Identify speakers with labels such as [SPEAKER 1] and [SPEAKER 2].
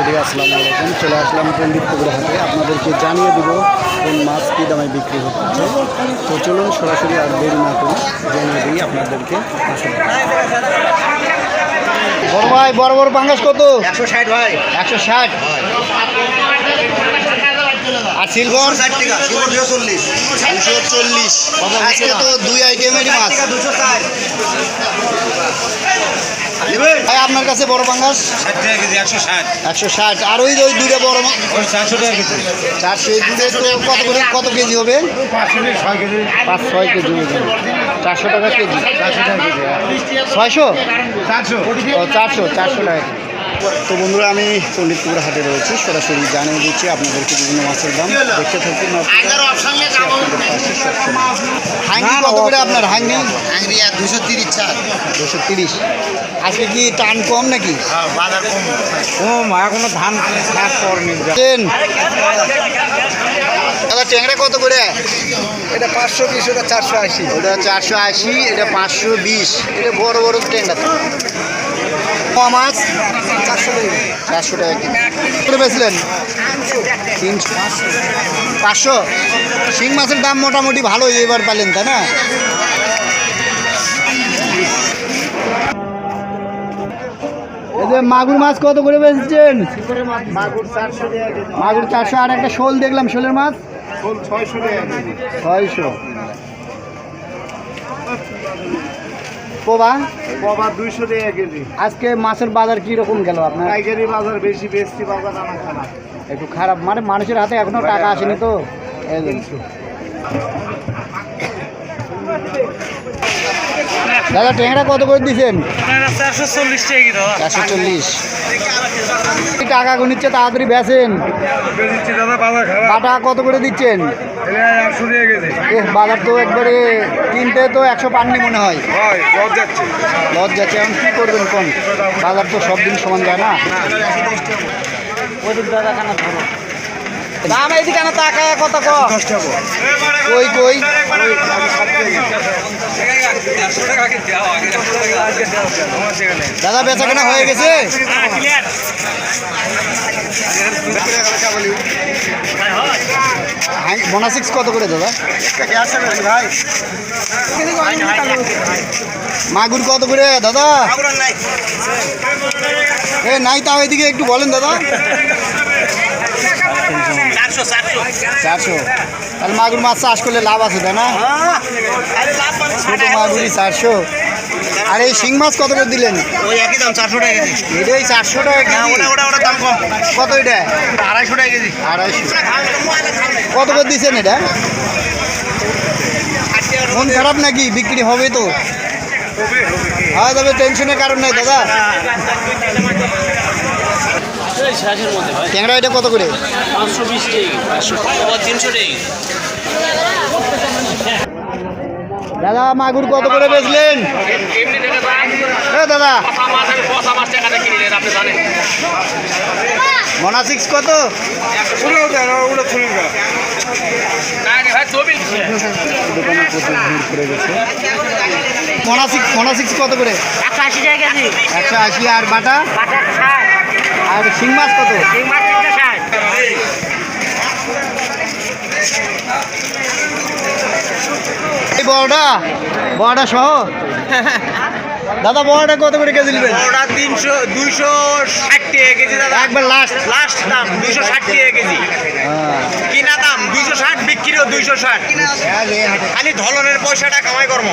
[SPEAKER 1] এদিকে আসসালামু আলাইকুম। চলে আসলাম পণ্ডিতপুকুর হাটে। আপনাদেরকে জানিয়ে দেবো কোন মাছ কী দামে বিক্রি হচ্ছে। তো চলুন সরাসরি আর দেরি না করে জানিয়ে দিই আপনাদেরকে। বড় ভাই বড় বড় পাঙ্গাস কত?
[SPEAKER 2] একশো ষাট ভাই।
[SPEAKER 1] একশো ষাট। আর সিলভার
[SPEAKER 2] ষাট টাকা দুশো চল্লিশ।
[SPEAKER 1] দুশো চল্লিশ। আজকে তো দুই আইটেমেরই মাছ। ভাই আপনার কাছে বড় পাঙ্গাস?
[SPEAKER 2] একশো ষাট।
[SPEAKER 1] একশো ষাট। আর ওই ওই দুটো বড়
[SPEAKER 2] চারশো টাকা কেজি।
[SPEAKER 1] চারশো এই দুটো তো কত করে কত কেজি হবে?
[SPEAKER 2] ছয় কেজি।
[SPEAKER 1] পাঁচ ছয় কেজি চারশো টাকা কেজি?
[SPEAKER 2] চারশো টাকা কেজি
[SPEAKER 1] ছয়শো?
[SPEAKER 2] চারশো।
[SPEAKER 1] ও চারশো চারশো টাকা কেজি। তো বন্ধুরা আমি পণ্ডিতপুর হাটে রয়েছি। সরাসরি জানিয়ে দিচ্ছি আপনাদেরকে বিভিন্ন মাছের দাম। দেখতে থাকুন কত করে আপনার হাঙ্গি?
[SPEAKER 2] আংরি আর দুশো তিরিশ চার।
[SPEAKER 1] দুশো তিরিশ। আজকে কি টান কম নাকি?
[SPEAKER 2] বাজার কম। ও মা ধান করেনি।
[SPEAKER 1] দাদা ট্যাংরা কত করে?
[SPEAKER 2] এটা পাঁচশো বিশ ওটা চারশো আশি।
[SPEAKER 1] ওটা চারশো আশি এটা পাঁচশো বিশ। এটা বড় বড় ট্যাংরা মাছ
[SPEAKER 2] চারশো
[SPEAKER 1] চারশো টাকা তিনশো। পাঁচশো? শিং মাছের দাম মোটামুটি ভালোই এবার পালেন তাই না? যে মাগুর মাছ কত করে বেচছেন?
[SPEAKER 2] মাগুর চারশো
[SPEAKER 1] আর একটা শোল দেখলাম শোলের মাছ।
[SPEAKER 2] ছয়শো টাকা
[SPEAKER 1] পোবা?
[SPEAKER 2] দুইশো টাকা কেজি।
[SPEAKER 1] আজকে মাছের বাজার কি রকম গেল আপনার?
[SPEAKER 2] পাইকারি বাজার বেশি বেশি বাজার আনা
[SPEAKER 1] একটু খারাপ। মানে মানুষের হাতে এখনও টাকা আসেনি তো। দাদা ট্যাংরা কত করে দিচ্ছেন
[SPEAKER 2] চারশো চল্লিশ টাকা
[SPEAKER 1] গুনিচ্ছে তাড়াতাড়ি
[SPEAKER 2] খারাপ
[SPEAKER 1] কাটা কত করে দিচ্ছেন? বাজার তো একবারে কিনতে তো একশো পাননি মনে হয়।
[SPEAKER 2] লজ যাচ্ছে।
[SPEAKER 1] এখন কী করবেন কোন? বাজার তো সব দিন সমান যায় না। ওইদিক দাদা খানা ধরো? দাম এইদিকে না তাকায় কত কই কই? দাদা, বেচা কেনা হয়ে গেছে? বোনা সিক্স কত করে, দাদা? মাগুর কত করে, দাদা? এ, নাই তাও এদিকে একটু বলেন, দাদা। চারশো তাহলে মাগুর মাছ চাষ করলে লাভ আছে তাই না? ছোট মাগুরি চারশো। আর এই শিং মাছ কত করে দিলেন?
[SPEAKER 2] ওই একই দাম চারশো টাকা কেজি।
[SPEAKER 1] এটাই চারশো টাকা কেজি।
[SPEAKER 2] ওটা ওটা ওটা দাম কম।
[SPEAKER 1] কত এটা?
[SPEAKER 2] আড়াইশো টাকা কেজি।
[SPEAKER 1] আড়াইশো। কত করে দিচ্ছেন এটা? মন খারাপ নাকি? বিক্রি হবে তো। হ্যাঁ তবে টেনশনের কারণ নাই দাদা। ট্যাংরা এটা কত করে?
[SPEAKER 3] পাঁচশো বিশ টাকা। তিনশো টাকা।
[SPEAKER 1] দাদা মাগুর কত করে বেচলেন? দাদা।
[SPEAKER 3] পচা মাছ আমি পচা মাছ টাকাটা কিনে নেন আপনি জানেন
[SPEAKER 1] মনা সিক্স কত? মনা সিক্স মনা সিক্স কত করে?
[SPEAKER 4] একশো আশি টাকা
[SPEAKER 1] একশো আশি আর বাটা? আর শিং মাছ কত?
[SPEAKER 4] শিং মাছ তিনশো ষাট।
[SPEAKER 1] এই বড়টা? বড়টা সহ? দাদা বড়টা কত করে কেজি নেবেন?
[SPEAKER 2] ওটা তিনশো দুইশো ষাট টাকা কেজি দাদা।
[SPEAKER 1] একবার লাস্ট
[SPEAKER 2] লাস্ট দাম দুইশো ষাট টাকা কেজি। কিনা দাম দুইশো ষাট বিক্রিও দুইশো ষাট। খালি ধলনের পয়সাটা কামাই কর্ম